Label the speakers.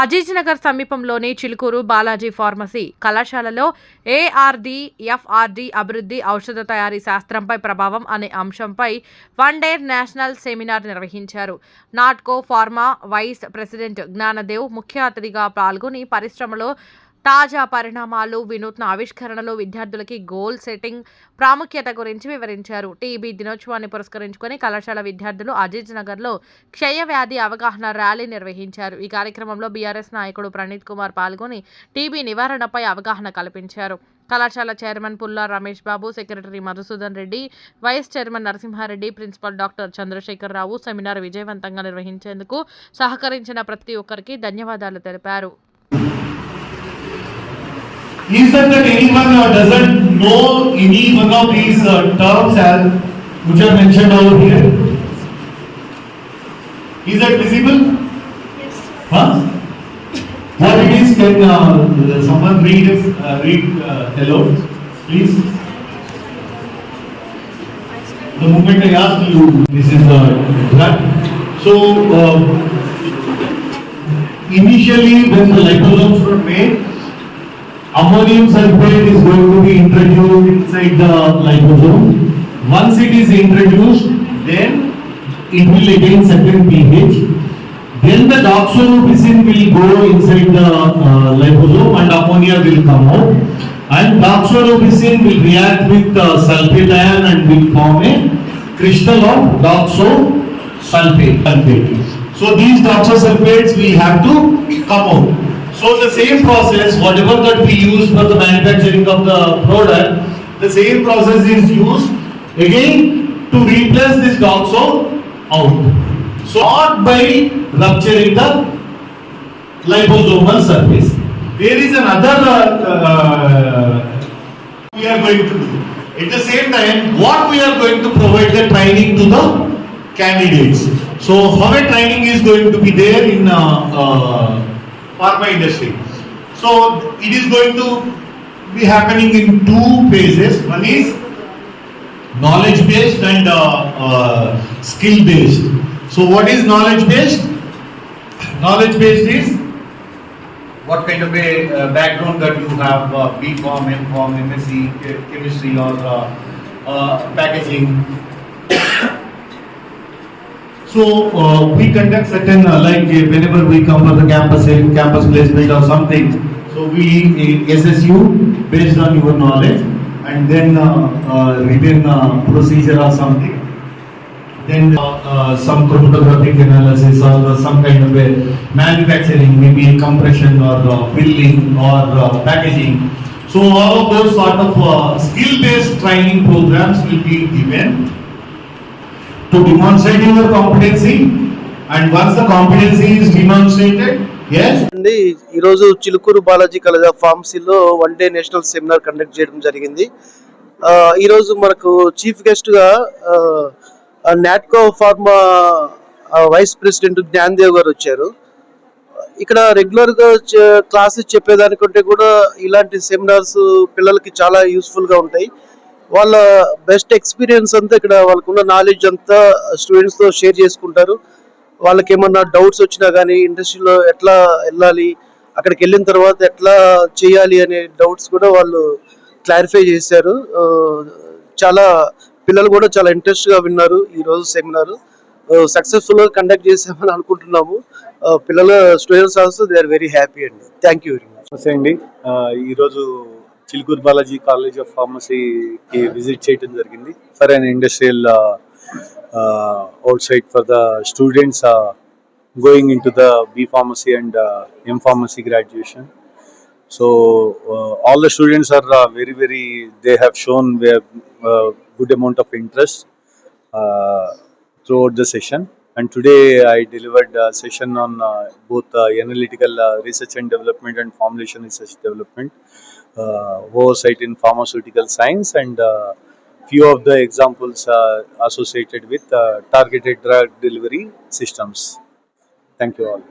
Speaker 1: అజీజ్ నగర్ సమీపంలోని చిలుకూరు బాలాజీ ఫార్మసీ కళాశాలలో ARD FRD అభివృద్ధి ఔషధ తయారీ శాస్త్రంపై ప్రభావం అనే అంశంపై వన్ డే నేషనల్ సెమినార్ నిర్వహించారు. Natco pharma vice president Gnanadev ముఖ్య అతిథిగా పాల్గొని పరిశ్రమలో తాజా పరిణామాలు వినూత్న ఆవిష్కరణలు విద్యార్థులకి గోల్ సెట్టింగ్ ప్రాముఖ్యత గురించి వివరించారు. టీబీ దినోత్సవాన్ని పురస్కరించుకొని కళాశాల విద్యార్థులు అజీజ్ నగర్లో క్షయవ్యాధి అవగాహన ర్యాలీ నిర్వహించారు. ఈ కార్యక్రమంలో బీఆర్ఎస్ నాయకుడు ప్రణీత్ కుమార్ పాల్గొని టీబీ నివారణపై అవగాహన కల్పించారు. కళాశాల chairman Pulla Ramesh Babu secretary Madhusudan Reddy vice chairman Narasimhareddy principal doctor Chandrasekhar Rao seminar విజయవంతంగా నిర్వహించేందుకు సహకరించిన ప్రతి ఒక్కరికి ధన్యవాదాలు తెలిపారు.
Speaker 2: Is that that anyone uh, doesn't know any one of these uh, terms as which are mentioned over here? Is that visible?
Speaker 3: Yes.
Speaker 2: Huh? What it is, can uh, someone read it, uh, read uh, aloud, please? The moment I asked you, this is the drug. So, uh, initially when the liposomes were made, ammonium sulfate is going to be introduced inside the liposome. Once it is introduced, then it will attain certain pH. Then the doxorubicin will go inside the uh, liposome and ammonia will come out. And doxorubicin will react with uh, sulfate ion and will form a crystal of doxosulfate. sulfate. So these doxosulfates will have to come out. So the same process, whatever that we use for the manufacturing of the product, the same process is used again to replace this doxo out. So not by rupturing the liposomal surface. There is another uh, uh, we are going to do. At the same time, what we are going to provide the training to the candidates. So how a training is going to be there in uh, uh, pharma industry. So it is going to be happening in two phases. One is knowledge based and uh, uh, skill based. So what is knowledge based? Knowledge based is what kind of a uh, background that you have, uh, B Pharm, M Pharm, MSc, chemistry or uh, uh, packaging. So uh, we conduct certain uh, like uh, whenever we come for the campus uh, campus placement or something. So we uh, assess you based on your knowledge and then uh, uh, written uh, procedure or something. Then uh, uh, some chromatographic analysis or uh, some kind of a manufacturing, maybe compression or uh, filling or uh, packaging. So all of those sort of uh, skill-based training programs will be given to demonstrate your competency. And once the competency is demonstrated,
Speaker 4: అండి ఈరోజు Chilukuru Balaji college of ఫార్మసీలో one day national seminar conduct చేయడం జరిగింది. ఈరోజు మనకు chief గెస్ట్గా Natco pharma vice president Gyandev గారు వచ్చారు. ఇక్కడ రెగ్యులర్గా క్లాసెస్ చెప్పేదానికంటే కూడా ఇలాంటి సెమినార్స్ పిల్లలకి చాలా యూస్ఫుల్గా ఉంటాయి. వాళ్ళ బెస్ట్ ఎక్స్పీరియన్స్ అంతా ఇక్కడ వాళ్ళకున్న నాలెడ్జ్ అంతా స్టూడెంట్స్తో షేర్ చేసుకుంటారు. వాళ్ళకి ఏమన్నా డౌట్స్ వచ్చినా కానీ ఇండస్ట్రీలో ఎట్లా వెళ్ళాలి అక్కడికి వెళ్ళిన తర్వాత ఎట్లా చేయాలి అనే డౌట్స్ కూడా వాళ్ళు క్లారిఫై చేశారు. చాలా పిల్లలు కూడా చాలా ఇంట్రెస్ట్గా విన్నారు ఈ రోజు సెమినార్ సక్సెస్ఫుల్గా కండక్ట్ చేసామని అనుకుంటున్నాము. పిల్లల students also they are very happy అండి. థ్యాంక్ యూ వెరీ మచ్
Speaker 5: నమస్తే అండి. ఈరోజు చిలుకూరు బాలాజీ కాలేజ్ ఆఫ్ ఫార్మసీకి విజిట్ చేయడం జరిగింది for an industrial outside for the students going into the B pharmacy and M pharmacy graduation so all the students are very very they have shown good amount of interest throughout the session. And today I delivered a session on uh, both uh, analytical uh, research and development and formulation research development, uh, oversight in pharmaceutical science, and uh, few of the examples uh, associated with uh, targeted drug delivery systems. Thank you all.